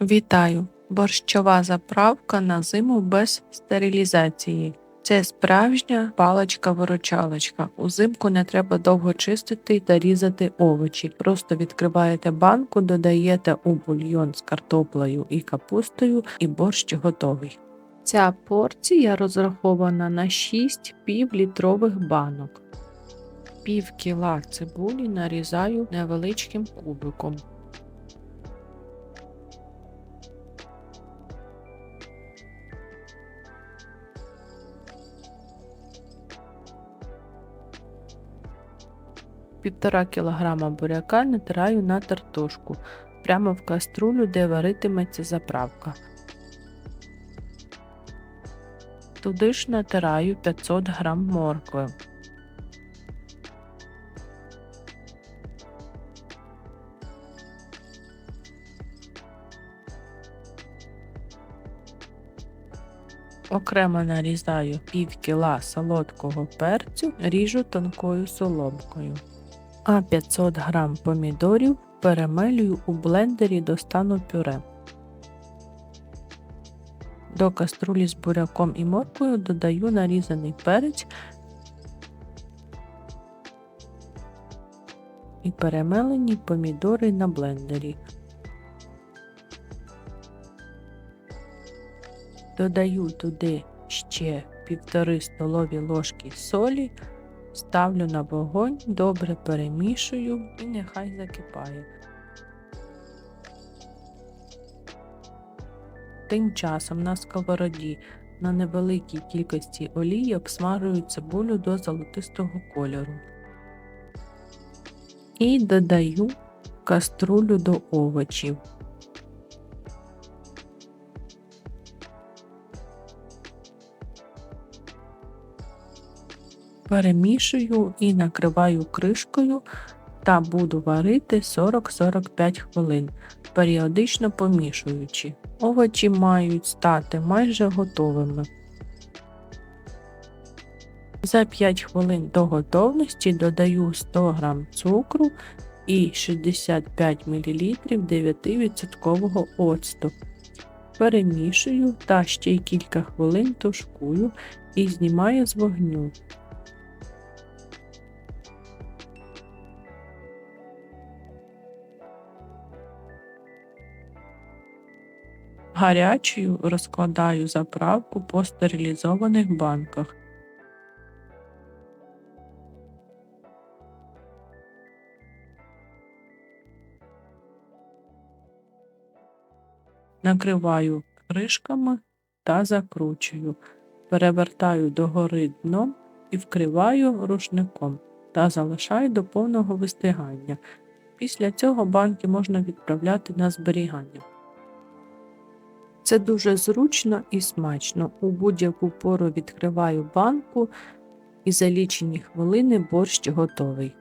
Вітаю! Борщова заправка на зиму без стерилізації. Це справжня паличка-виручалочка. Узимку не треба довго чистити та різати овочі. Просто відкриваєте банку, додаєте у бульйон з картоплею і капустою, і борщ готовий. Ця порція розрахована на 6 півлітрових банок. Пів кіла цибулі нарізаю невеличким кубиком. Півтора кілограма буряка натираю на тартушку прямо в каструлю, де варитиметься заправка. Туди ж натираю 500 грам моркви. Окремо нарізаю пів кіла солодкого перцю, ріжу тонкою соломкою. А 500 грам помідорів перемелюю у блендері до стану пюре. До каструлі з буряком і морквою додаю нарізаний перець і перемелені помідори на блендері. Додаю туди ще півтори столові ложки солі, ставлю на вогонь, добре перемішую і нехай закипає. Тим часом на сковороді на невеликій кількості олії обсмажую цибулю до золотистого кольору. І додаю каструлю до овочів. Перемішую і накриваю кришкою та буду варити 40-45 хвилин, періодично помішуючи. Овочі мають стати майже готовими. За 5 хвилин до готовності додаю 100 г цукру і 65 мл 9% оцту. Перемішую та ще й кілька хвилин тушкую і знімаю з вогню. Гарячою розкладаю заправку по стерилізованих банках. Накриваю кришками та закручую. Перевертаю догори дном і вкриваю рушником та залишаю до повного вистигання. Після цього банки можна відправляти на зберігання. Це дуже зручно і смачно. У будь-яку пору відкриваю банку і за лічені хвилини борщ готовий.